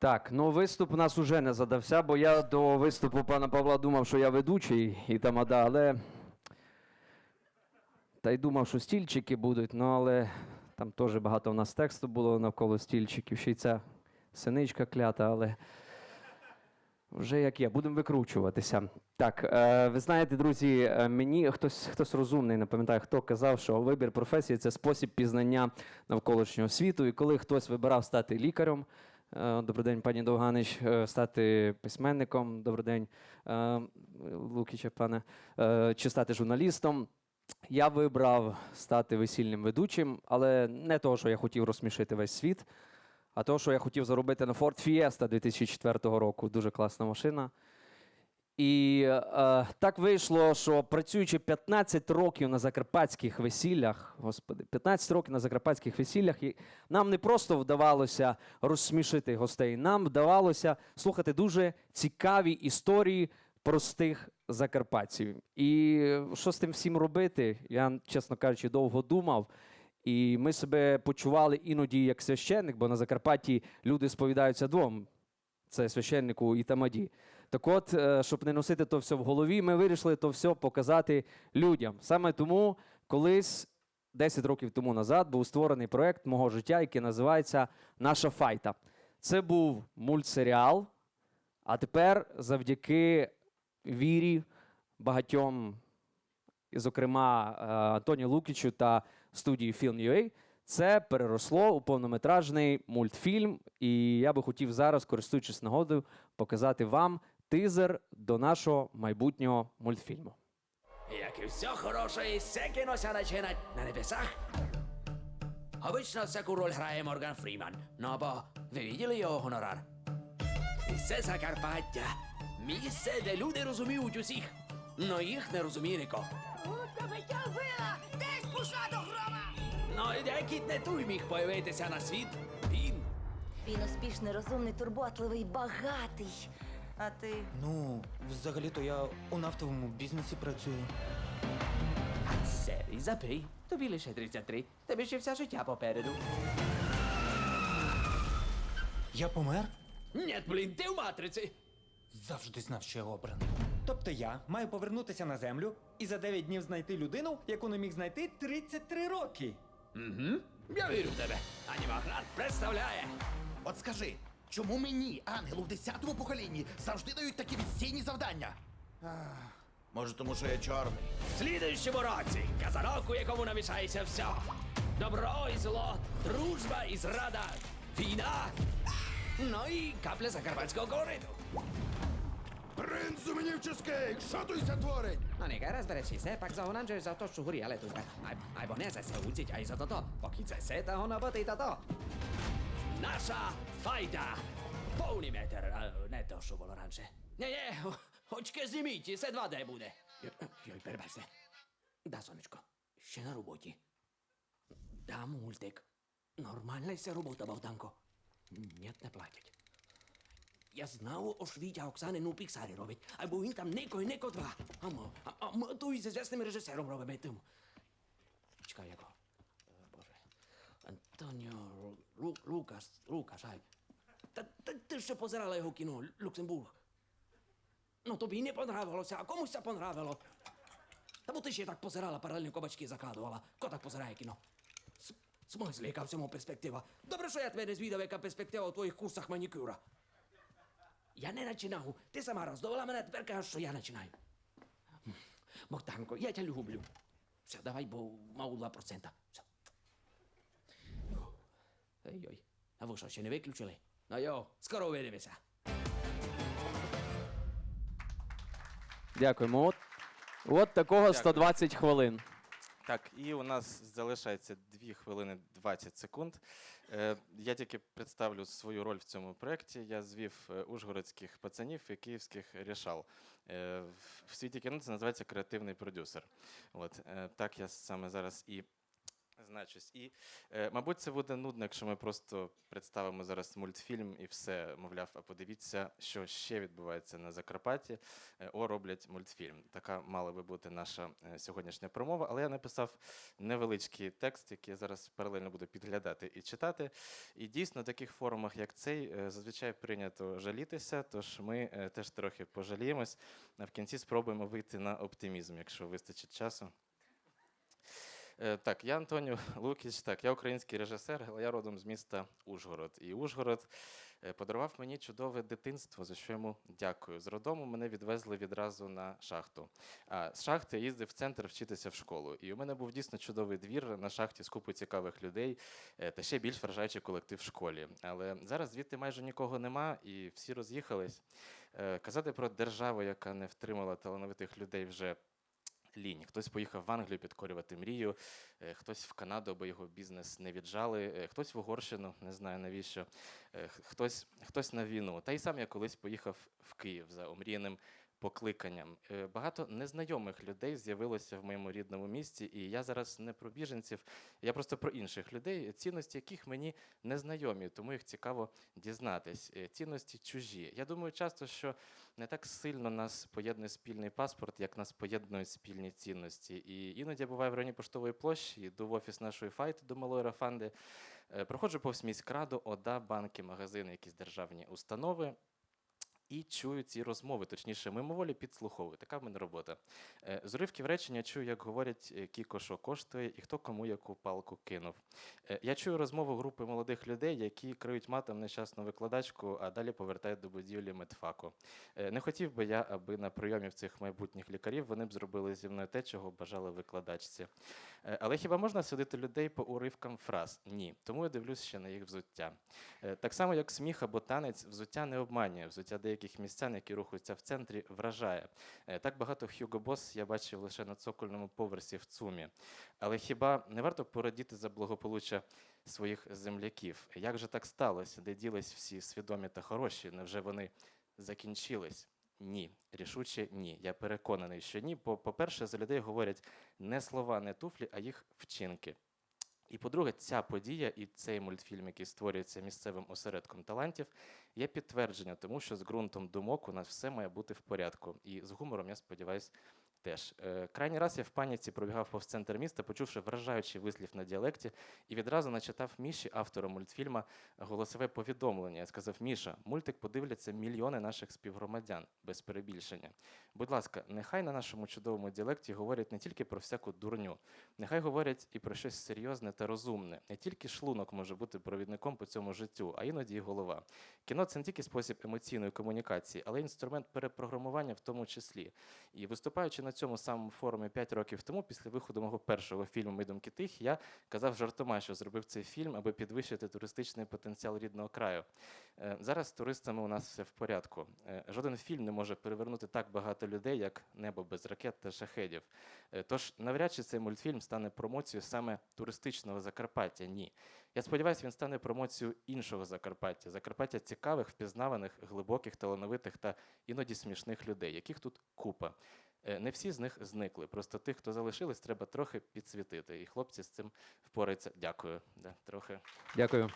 Так, ну виступ у нас уже не задався, бо я до виступу пана Павла думав, що я ведучий і тамада, але. Та й думав, що стільчики будуть, ну але там теж багато у нас тексту було навколо стільчиків. Ще й ця синичка клята, але вже як є, будемо викручуватися. Так, е, ви знаєте, друзі, е, мені хтось, хтось розумний, не пам'ятаю, хто казав, що вибір професії це спосіб пізнання навколишнього світу. І коли хтось вибирав стати лікарем, добрий день, пані Довганич, е, стати письменником, добрий день, е, Лукіча, пане, е, чи стати журналістом. Я вибрав стати весільним ведучим, але не того, що я хотів розсмішити весь світ, а того, що я хотів заробити на Ford Fiesta 2004 року. Дуже класна машина. І е, так вийшло, що працюючи 15 років на закарпатських весіллях, господи, 15 років на закарпатських весіллях, і нам не просто вдавалося розсмішити гостей, нам вдавалося слухати дуже цікаві історії простих закарпатців. І що з тим всім робити? Я, чесно кажучи, довго думав. І ми себе почували іноді як священник, бо на Закарпатті люди сповідаються двом це священнику і тамаді. Так от, е, щоб не носити то все в голові, ми вирішили то все показати людям. Саме тому колись, 10 років тому назад, був створений проект мого життя, який називається Наша файта. Це був мультсеріал, а тепер завдяки вірі багатьом, зокрема, е, Антоні Лукічу та студії Film.ua, це переросло у повнометражний мультфільм. І я би хотів зараз, користуючись нагодою, показати вам тизер до нашого майбутнього мультфільму. Як і все хороше, і все кінося начинать на небесах. Обично всяку роль грає Морган Фріман. Ну бо ви виділи його гонорар? І це Закарпаття. Місце, де люди розуміють усіх, но їх не розуміє тебе тя вбила! До грома! Ну і де не той міг появитися на світ, він. Він успішний, розумний, турботливий, багатий. А ти Ну, взагалі-то я у нафтовому бізнесі працюю. І запий. Тобі лише 33, тобі ще все життя попереду. Я помер? Нет, блін, ти в матриці. Завжди знав, що я обраний. Тобто я маю повернутися на землю і за 9 днів знайти людину, яку не міг знайти 33 роки. Я вірю в тебе. Анімаград представляє. От скажи, чому мені, ангелу в десятому поколінні, завжди дають такі відстійні завдання? Ах, може, тому що я чорний. В слідуючому році казанок, у якому намішається все. Добро і зло, дружба і зрада, війна. Ну і капля закарпатського колориту. Принцу мені в чизкейк! Що тут ся творить? No niin, rozbereš se, pak zahonáš za to šuhurí, ale tu aj, ajbo ne zase uciť aj za toto, pokiaľ zase to honoboty toto. Наша файда! Повний метр, а не то, що було раніше. Не-не, очки зніміть, це 2D буде. Йой, перебачте. Да, сонечко, ще на роботі. Да, мультик. Нормальна ся робота, Богданко. Нет, не платять. Я знав, о Швіті Оксани ну Піксарі робить, або він там Нико і Нико 2. А мо, а, а мо, то і з звісним режисером робимо. Чекай, яко. Е, Боже. Антоніо Лу, Лукас, Лукас, ай. Та, та ти ще позирала його кіно, Люксембург. Ну тобі не понравилося, а комусь це понравило. Та бо ти ще так позирала, паралельно кабачки закладувала. Хто так позирає кіно? С- смислі, яка в цьому перспектива? Добре, що я тебе не звідав, яка перспектива у твоїх курсах манікюра. Я не починав. Ти сама роздовела мене, тепер кажеш, що я починаю. Богданко, я тебе люблю. Все, давай, бо мав 2%. Все. Ой-ой. А ви що, ще не виключили? Ну йо, скоро увидимося. Дякуємо. От, от такого 120 хвилин. Так, і у нас залишається 2 хвилини 20 секунд. Е, я тільки представлю свою роль в цьому проєкті. Я звів е, ужгородських пацанів і київських рішал. Е, в- в світі кіно це називається креативний продюсер. От, е, так я саме зараз і значусь. І, е, мабуть, це буде нудно, якщо ми просто представимо зараз мультфільм і все, мовляв, а подивіться, що ще відбувається на Закарпатті. Е, О, роблять мультфільм. Така мала би бути наша е, сьогоднішня промова. Але я написав невеличкий текст, який я зараз паралельно буду підглядати і читати. І дійсно, на таких форумах, як цей, е, зазвичай прийнято жалітися. Тож ми е, теж трохи пожаліємось. А в кінці спробуємо вийти на оптимізм, якщо вистачить часу. Е, Так, я Антоніо Лукіч, так, я український режисер, але я родом з міста Ужгород. І Ужгород е, подарував мені чудове дитинство, за що йому дякую. З роддому мене відвезли відразу на шахту. А з шахти я їздив в центр вчитися в школу. І у мене був дійсно чудовий двір на шахті з купою цікавих людей е, та ще більш вражаючий колектив в школі. Але зараз звідти майже нікого нема, і всі роз'їхались. Казати про державу, яка не втримала талановитих людей вже лінь. Хтось поїхав в Англію підкорювати мрію, е, хтось в Канаду, бо його бізнес не віджали, е, хтось в Угорщину, не знаю навіщо, е, хтось, хтось на війну. Та й сам я колись поїхав в Київ за омріяним покликанням. Е, Багато незнайомих людей з'явилося в моєму рідному місті, і я зараз не про біженців, я просто про інших людей, цінності яких мені незнайомі, тому їх цікаво дізнатись. Е, Цінності чужі. Я думаю часто, що не так сильно нас поєднує спільний паспорт, як нас поєднують спільні цінності. І іноді я буваю в районі поштової площі, йду в офіс нашої файти до малої Рафанди, е, проходжу повз міськраду, ОДА, банки, магазини, якісь державні установи. І чую ці розмови, точніше, мимоволі підслуховую. Така в мене робота. Е, З уривків речення чую, як говорять, е, кіко що коштує і хто кому яку палку кинув. Е, Я чую розмову групи молодих людей, які криють матом нещасну викладачку, а далі повертають до будівлі медфаку. Не хотів би я, аби на прийомі в цих майбутніх лікарів вони б зробили зі мною те, чого бажали викладачці. Але хіба можна судити людей по уривкам фраз? Ні. Тому я дивлюсь ще на їх взуття. Так само, як сміх або танець, взуття не обманює. Взуття деяких містян, які рухаються в центрі, вражає. Е, Так багато Хьюго Босс я бачив лише на цокольному поверсі в ЦУМі. Але хіба не варто порадіти за благополуччя своїх земляків? Як же так сталося? Де ділись всі свідомі та хороші? Невже вони закінчились? Ні, рішуче ні. Я переконаний, що ні. Бо, по-перше, за людей говорять не слова, не туфлі, а їх вчинки. І по-друге, ця подія і цей мультфільм, який створюється місцевим осередком талантів, є підтвердження тому, що з ґрунтом думок у нас все має бути в порядку. І з гумором, я сподіваюся, теж. Е, крайній раз я в паніці пробігав повз центр міста, почувши вражаючий вислів на діалекті, і відразу начитав Міші, автору мультфільма, голосове повідомлення. Я сказав: Міша, мультик подивляться мільйони наших співгромадян без перебільшення. Будь ласка, нехай на нашому чудовому діалекті говорять не тільки про всяку дурню, нехай говорять і про щось серйозне та розумне. Не тільки шлунок може бути провідником по цьому життю, а іноді і голова. Кіно це не тільки спосіб емоційної комунікації, але й інструмент перепрограмування в тому числі. І виступаючи на цьому самому форумі 5 років тому, після виходу мого першого фільму «Ми думки тих, я казав жартома, що зробив цей фільм, аби підвищити туристичний потенціал рідного краю. Е, Зараз з туристами у нас все в порядку. Е, Жоден фільм не може перевернути так багато людей, як небо без ракет та шахедів. Е, Тож навряд чи цей мультфільм стане промоцією саме туристичного Закарпаття. Ні. Я сподіваюся, він стане промоцією іншого Закарпаття. Закарпаття цікавих, впізнаваних, глибоких, талановитих та іноді смішних людей, яких тут купа. Е, Не всі з них зникли. Просто тих, хто залишились, треба трохи підсвітити. І хлопці з цим впораються. Дякую. Трохи. Дякую.